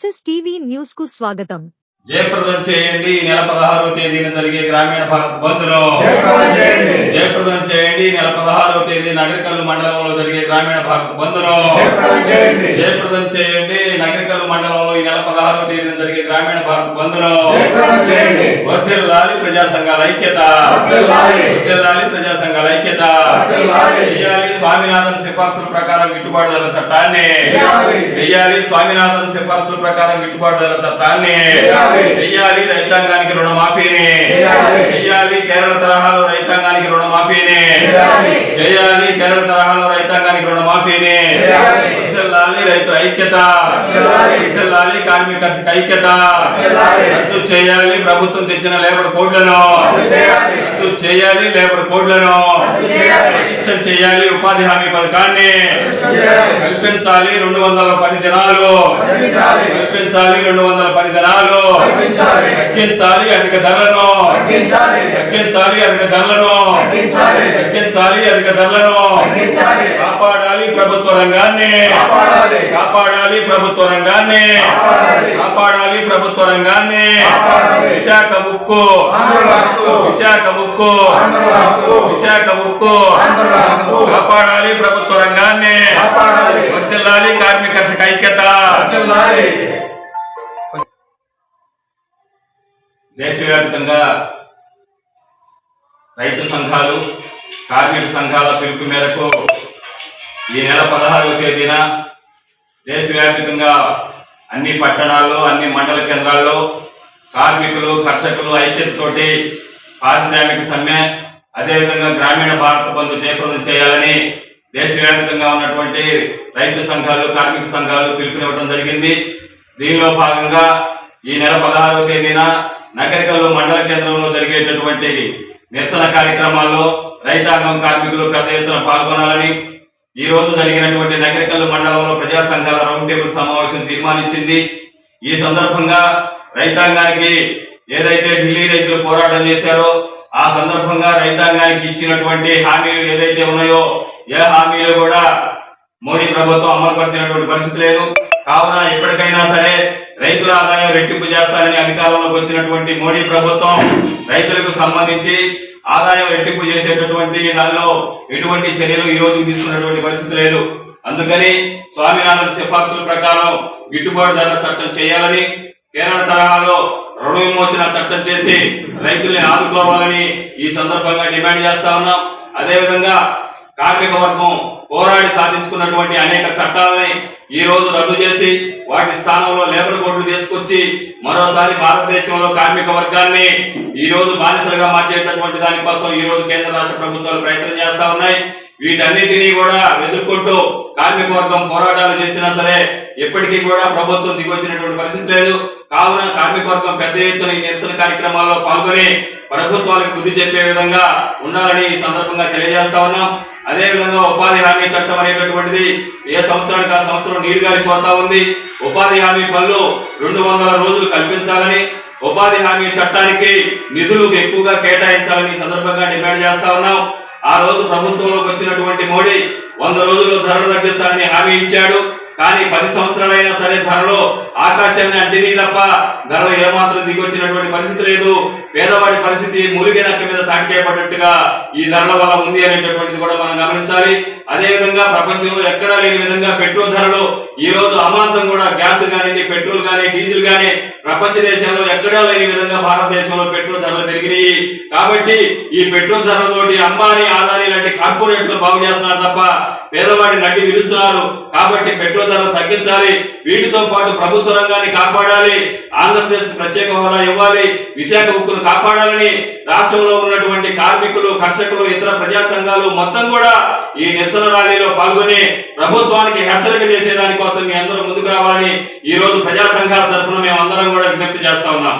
SS TV న్యూస్కు స్వాగతం జయప్రదం చేయండి ఈ నెల పదహారవ తేదీన జరిగే గ్రామీణ భారత్ జయప్రదం చేయండి. జయప్రదం చేయండి ఈ నెల పదహారవ తేదీ నగరికల్లు మండలంలో జరిగే గ్రామీణ భారత్ బంద్ను జయప్రదం చేయండి. జయప్రదం చేయండి నగరికల్లు మండలంలో ఈ నెల పదహారవ తేదీన జరిగే గ్రామీణ భారత్ బంద్ను జయప్రదం చేయండి. వర్ధిల్లాలి ప్రజా సంఘాల ఐక్యత వర్ధిల్లాలి. ప్రజా సంఘాల ఐక్యత స్వామినాథన్ సిఫార్సుల ప్రకారం గిట్టుబాటు ధరల చట్టాన్ని చేయాలి. చెయ్యాలి స్వామినాథన్ సిఫార్సుల ప్రకారం గిట్టుబాటు ధరల చట్టాన్ని చేయాలి. చెయ్యాలి రైతాంగానికి రుణమాఫీని చేయాలి. చెయ్యాలి కేరళ తరహాలో రైతాంగానికి రుణమాఫీని చేయాలి. చేయాలి కేరళ తరహాలో రైతాంగానికి రుణమాఫీని రైతుల ఐక్యత. వర్ధిల్లాలి కార్మిక ఐక్యత. రద్దు చేయాలి ప్రభుత్వం తెచ్చిన లేబర్ కోడ్లను రద్దు చేయాలి. లేబర్ కోడ్లను రద్దు చేయాలి. పటిష్టం చేయాలి ఉపాధి హామీ పథకాన్ని. కల్పించాలి రెండు వందల పని దినాలు కల్పించాలి. రెండు వందల పని దినాలు. తగ్గించాలి అధిక ధరలను తగ్గించాలి. అధిక ధరలను తగ్గించాలి. అధిక ధరలను. కాపాడాలి ప్రభుత్వ రంగాన్ని కాపాడాలి. కాపాడాలి ప్రభుత్వ రంగాన్ని కాపాడాలి. ప్రభుత్వ రంగాన్ని. విశాఖ హక్కు. విశాఖ హక్కు. విశాఖ హక్కు. కాపాడాలి ప్రభుత్వ రంగాన్ని కాపాడాలి. వర్ధిల్లాలి కార్మిక ఐక్యత. దేశవ్యాప్తంగా రైతు సంఘాలు కార్మిక సంఘాల పిలుపు మేరకు ఈ నెల పదహారవ తేదీన దేశవ్యాప్తంగా అన్ని పట్టణాల్లో అన్ని మండల కేంద్రాల్లో కార్మికులు కర్షకులు ఐక్యతతోటి పారిశ్రామిక సమ్మె అదేవిధంగా గ్రామీణ భారత బంధు జయప్రదం చేయాలని దేశవ్యాప్తంగా ఉన్నటువంటి రైతు సంఘాలు కార్మిక సంఘాలు పిలుపునివ్వడం జరిగింది. దీనిలో భాగంగా ఈ నెల పదహారవ తేదీన నగరికల్లో మండల కేంద్రంలో జరిగేటటువంటి నిరసన కార్యక్రమాల్లో రైతాంగం కార్మికులు పెద్ద ఎత్తున పాల్గొనాలని ఈ రోజు జరిగినటువంటి నగరికల్ మండలంలో ప్రజా సంఘాల రౌండ్ టేబుల్ సమావేశం తీర్మానించింది. ఈ సందర్భంగా రైతాంగానికి ఏదైతే ఢిల్లీ రైతులు పోరాటం చేశారో ఆ సందర్భంగా రైతాంగానికి ఇచ్చినటువంటి హామీలు ఏదైతే ఉన్నాయో ఏ హామీలు కూడా మోడీ ప్రభుత్వం అమలుపరిచినటువంటి పరిస్థితి లేదు. కావున ఎప్పటికైనా సరే రైతుల ఆదాయం రెట్టింపు చేస్తారని అధికారంలోకి వచ్చినటువంటి మోడీ ప్రభుత్వం రైతులకు సంబంధించి ఆదాయం రెట్టింపు చేసేటటువంటి దానిలో ఎటువంటి చర్యలు ఈ రోజు తీసుకున్నటువంటి పరిస్థితి లేదు. అందుకని స్వామినాథన్ సిఫార్సుల ప్రకారం గిట్టుబాటు ధర చట్టం చేయాలని కేరళ తరహాలో రుణ విమోచన చట్టం చేసి రైతుల్ని ఆదుకోవాలని ఈ సందర్భంగా డిమాండ్ చేస్తా ఉన్నాం. అదేవిధంగా కార్మిక వర్గం పోరాడి సాధించుకున్నటువంటి అనేక చట్టాలని ఈ రోజు రద్దు చేసి వాటి స్థానంలో లేబర్ కోడ్లు తీసుకొచ్చి మరోసారి భారతదేశంలో కార్మిక వర్గాన్ని ఈ రోజు బానిసలుగా మార్చేటటువంటి దానికోసం ఈ రోజు కేంద్ర రాష్ట్ర ప్రభుత్వాలు ప్రయత్నం చేస్తా ఉన్నాయి. వీటన్నిటినీ కూడా ఎదుర్కొంటూ కార్మిక వర్గం పోరాటాలు చేసినా సరే ఎప్పటికీ కూడా ప్రభుత్వం దిగొచ్చినటువంటి పరిస్థితి లేదు. కావున కార్మిక వర్గం పెద్ద ఎత్తున ఈ నిరసన కార్యక్రమాల్లో పాల్గొని ప్రభుత్వాలకు బుద్ధి చెప్పే విధంగా ఉండాలని ఈ సందర్భంగా తెలియజేస్తా ఉన్నాం. అదేవిధంగా ఉపాధి హామీ చట్టం అనేటటువంటిది ఏ సంవత్సరానికి ఆ సంవత్సరం నీరు గారిపోతా ఉంది. ఉపాధి హామీ పనులు రెండు వందల రోజులు కల్పించాలని ఉపాధి హామీ చట్టానికి నిధులు ఎక్కువగా కేటాయించాలని సందర్భంగా డిమాండ్ చేస్తా ఉన్నాం. ఆ రోజు ప్రభుత్వంలోకి వచ్చినటువంటి మోడీ వంద రోజుల్లో ధరలు తగ్గిస్తానని హామీ ఇచ్చాడు. కానీ పది సంవత్సరాలైనా సరే ధరలు ఆకాశాన్ని అంటినీ తప్ప ధరలు ఏమాత్రం దిగొచ్చినటువంటి పరిస్థితి లేదు. పేదవాడి పరిస్థితి మురిగే నక్క మీద తాటికేపడ్డట్టుగా ఈ ధరల వల్ల ఉంది అనేటటువంటిది కూడా మనం గమనించాలి. అదే విధంగా ప్రపంచంలో ఎక్కడా లేని విధంగా పెట్రోల్ ధరలు ఈ రోజు అమాంతం కూడా గ్యాస్ కానివ్వండి పెట్రోల్ కానీ డీజిల్ కానీ ప్రపంచ దేశాల్లో ఎక్కడా లేని విధంగా భారతదేశంలో పెట్రోల్ ధరలు పెరిగినాయి. కాబట్టి ఈ పెట్రోల్ ధరలతోటి అంబానీ ఆదాని లాంటి కార్పొరేట్లు బాగు చేస్తున్నారు తప్ప పేదవాడిని నడ్డి విరుస్తున్నారు కాబట్టి పెట్రోల్ ధరలు తగ్గించాలి. వీటితో పాటు ప్రభుత్వ రంగాన్ని కాపాడాలి. ఆంధ్రప్రదేశ్ ప్రత్యేక హోదా ఇవ్వాలి. విశాఖ ఉక్కును కాపాడాలని రాష్ట్రంలో ఉన్నటువంటి కార్మికులు కర్షకులు ఇతర ప్రజా సంఘాలు మొత్తం కూడా ఈ నిరసన ర్యాలీలో పాల్గొని ప్రభుత్వానికి హెచ్చరిక చేసేదానికోసం మీ అందరూ ముందుకు రావాలని ఈ రోజు ప్రజా సంఘాల తరఫున మేము అందరం కూడా విజ్ఞప్తి చేస్తా ఉన్నాం.